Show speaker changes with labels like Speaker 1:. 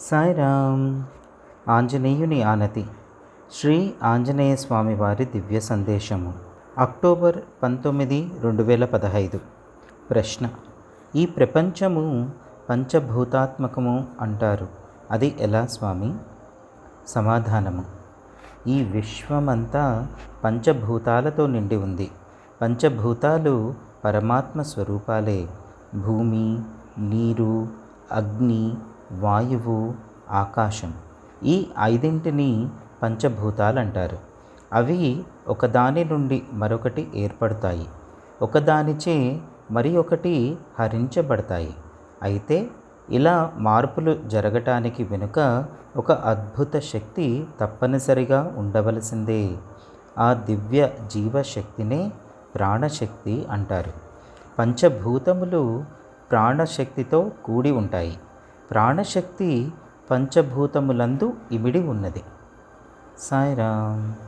Speaker 1: సాయిరామ్. ఆంజనేయుని ఆనతి. శ్రీ ఆంజనేయ స్వామి వారి దివ్య సందేశము. అక్టోబర్ పంతొమ్మిది రెండు వేల పదహైదు. ప్రశ్న. ఈ ప్రపంచము పంచభూతాత్మకము అంటారు. అది ఎలా స్వామి? సమాధానము. ఈ విశ్వమంతా పంచభూతాలతో నిండి ఉంది. పంచభూతాలు పరమాత్మ స్వరూపాలే. భూమి నీరు అగ్ని వాయువు ఆకాశం ఈ ఐదింటిని పంచభూతాలు అంటారు అవి ఒకదాని నుండి మరొకటి ఏర్పడతాయి. ఒకదానిచే మరి ఒకటి హరించబడతాయి. అయితే ఇలా మార్పులు జరగటానికి వెనుక ఒక అద్భుత శక్తి తప్పనిసరిగా ఉండవలసిందే. ఆ దివ్య జీవశక్తినే ప్రాణశక్తి అంటారు. పంచభూతములు ప్రాణశక్తితో కూడి ఉంటాయి. ప్రాణశక్తి పంచభూతములందు ఇమిడి ఉన్నది. సాయిరామ్.